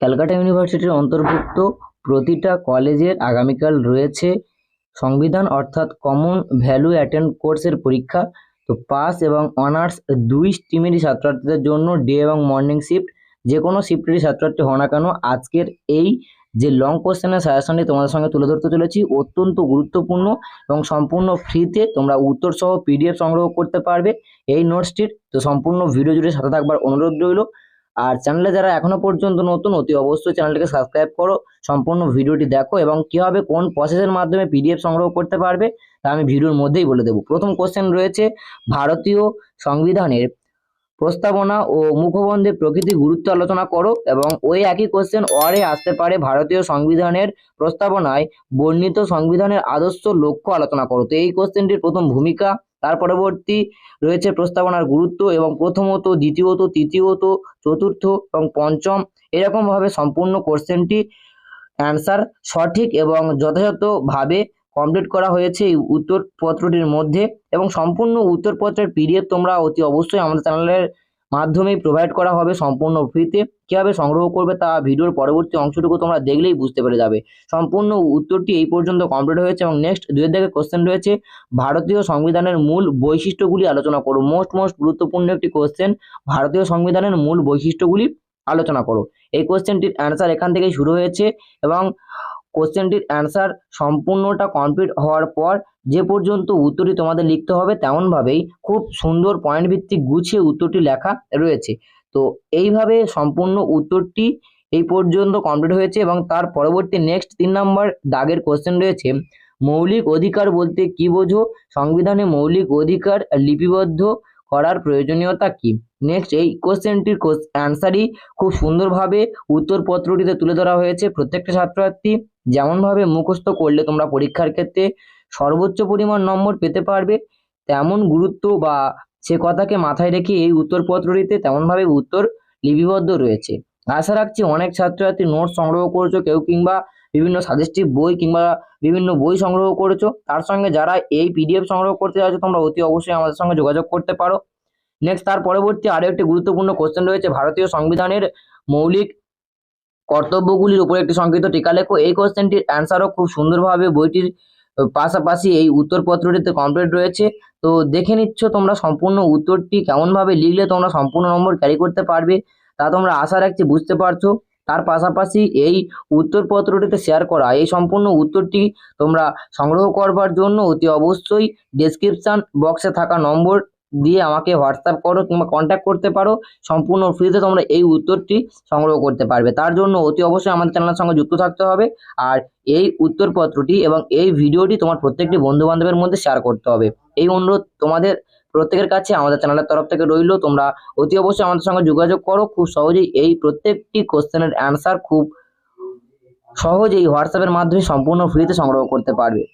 ক্যালকাটা ইউনিভার্সিটির অন্তর্ভুক্ত প্রতিটা কলেজের আগামীকাল রয়েছে সংবিধান, অর্থাৎ কমন ভ্যালু অ্যাটেন্ড কোর্সের পরীক্ষা। তো পাস এবং অনার্স দুই স্ট্রিমেরই ছাত্রছাত্রীদের জন্য ডে এবং মর্নিং শিফট যে কোনো শিফটেরই ছাত্রছাত্রী হও না কেন, আজকের এই যে লং কোশ্চেনের সাজেশনটি তোমাদের সঙ্গে তুলে ধরতে চলেছি, অত্যন্ত গুরুত্বপূর্ণ এবং সম্পূর্ণ ফ্রিতে তোমরা উত্তর সহ পিডিএফ সংগ্রহ করতে পারবে এই নোটসটির তো সম্পূর্ণ ভিডিও জুড়ে সাথে থাকবার অনুরোধ রইল। আর চ্যানেলে যারা এখনও পর্যন্ত নতুন, অতি অবশ্যই চ্যানেলটিকে সাবস্ক্রাইব করো, সম্পূর্ণ ভিডিওটি দেখো এবং কীভাবে কোন প্রসেসের মাধ্যমে পিডিএফ সংগ্রহ করতে পারবে, তা আমি ভিডিওর মধ্যেই বলে দেবো। প্রথম কোশ্চেন রয়েছে, ভারতীয় সংবিধানের প্রস্তাবনা ও মুখবন্ধে প্রকৃতি গুরুত্ব আলোচনা করো এবং ওই একই কোশ্চেন ওয়ারে আসতে পারে ভারতীয় সংবিধানের প্রস্তাবনায় বর্ণিত সংবিধানের আদর্শ লক্ষ্য আলোচনা করো। তো এই কোশ্চেনটির প্রথম ভূমিকা তার পরবর্তী রয়েছে প্রস্তাবনার গুরুত্ব এবং প্রথমত, দ্বিতীয়ত, তৃতীয়ত, চতুর্থ এবং পঞ্চম। এরকমভাবে সম্পূর্ণ কোশ্চেনটি অ্যান্সার সঠিক এবং যথাযথভাবে কমপ্লিট করা হয়েছে এই উত্তরপত্রটির মধ্যে। এবং সম্পূর্ণ উত্তরপত্রের পিডিএফ তোমরা অতি অবশ্যই আমাদের চ্যানেলের মাধ্যমেই প্রোভাইড করা হবে সম্পূর্ণ ফ্রিতে কীভাবে সংগ্রহ করবে তা ভিডিওর পরবর্তী অংশটুকু তোমরা দেখলেই বুঝতে পেরে যাবে। সম্পূর্ণ উত্তরটি এই পর্যন্ত কমপ্লিট হয়েছে এবং নেক্সট দুয়ের দিকে কোশ্চেন রয়েছে, ভারতীয় সংবিধানের মূল বৈশিষ্ট্যগুলি আলোচনা করো। মোস্ট মোস্ট গুরুত্বপূর্ণ একটি কোশ্চেন ভারতীয় সংবিধানের মূল বৈশিষ্ট্যগুলি আলোচনা করো। এই কোশ্চেনটির অ্যান্সার এখান থেকেই শুরু হয়েছে এবং কোশ্চেনটির অ্যান্সার সম্পূর্ণটা কমপ্লিট হওয়ার পর যে পর্যন্ত উত্তরটি তোমাদের লিখতে হবে তেমনভাবেই খুব সুন্দর পয়েন্ট ভিত্তিক গুছিয়ে উত্তরটি লেখা রয়েছে। তো এইভাবে সম্পূর্ণ উত্তরটি এই পর্যন্ত কমপ্লিট হয়েছে এবং তার পরবর্তী নেক্সট তিন নম্বর দাগের কোশ্চেন রয়েছে, মৌলিক অধিকার বলতে কি বোঝো? সংবিধানে মৌলিক অধিকার লিপিবদ্ধ করার প্রয়োজনীয়তা কি? নেক্সট এই কোশ্চেনটির অ্যান্সারই খুব সুন্দরভাবে উত্তরপত্রটিতে তুলে ধরা হয়েছে। প্রত্যেকটা ছাত্রছাত্রী যেমনভাবে মুখস্থ করলে তোমরা পরীক্ষার ক্ষেত্রে সর্বোচ্চ পরিমাণ নম্বর পেতে পারবে। তেমন গুরুত্ব বা সে কথাকে মাথায় রেখে এই উত্তরপত্রটিতে তেমনভাবে উত্তর লিপিবদ্ধ রয়েছে। আশা রাখছি অনেক ছাত্রছাত্রী নোটস সংগ্রহ করছ, কেউ কিংবা বিভিন্ন সাজেস্টিভ বই কিংবা বিভিন্ন বই সংগ্রহ করেছ, তার সঙ্গে যারা এই পিডিএফ সংগ্রহ করতে যাচ্ছ, তোমরা অতি অবশ্যই আমাদের সঙ্গে যোগাযোগ করতে পারো। নেক্সট তার পরবর্তী আরও একটি গুরুত্বপূর্ণ কোশ্চেন রয়েছে, ভারতীয় সংবিধানের মৌলিক কর্তব্যগুলির উপর একটি সংক্ষিপ্ত টিকা লেখো। এই কোশ্চেনটির অ্যান্সারও খুব সুন্দরভাবে বইটির পাশাপাশি এই উত্তরপত্রটিতে কমপ্লিট রয়েছে। তো দেখে নিচ্ছ তোমরা সম্পূর্ণ উত্তরটি কেমনভাবে লিখলে, তোমরা সম্পূর্ণ নম্বর ক্যারি করতে পারবে, তা তোমরা আশা রাখছি বুঝতে পারছ। তার পাশাপাশি এই উত্তরপত্রটিতে শেয়ার করা। এই সম্পূর্ণ উত্তরটি তোমরা সংগ্রহ করবার জন্য অতি অবশ্যই ডেসক্রিপশান বক্সে থাকা নম্বর দিয়ে আমাকে হোয়াটসঅ্যাপ করো কিংবা কন্ট্যাক্ট করতে পারো। সম্পূর্ণ ফ্রিতে তোমরা এই উত্তরটি সংগ্রহ করতে পারবে। তার জন্য অতি অবশ্যই আমাদের চ্যানেলের সঙ্গে যুক্ত থাকতে হবে আর এই উত্তরপত্রটি এবং এই ভিডিওটি তোমার প্রত্যেকটি বন্ধু বান্ধবের মধ্যে শেয়ার করতে হবে। এই অনুরোধ তোমাদের প্রত্যেকের কাছে আমাদের চ্যানেলের তরফ থেকে রইল। তোমরা অতি অবশ্যই আমাদের সঙ্গে যোগাযোগ করো। খুব সহজেই এই প্রত্যেকটি কোশ্চেনের অ্যান্সার খুব সহজেই হোয়াটসঅ্যাপের মাধ্যমে সম্পূর্ণ ফ্রিতে সংগ্রহ করতে পারবে।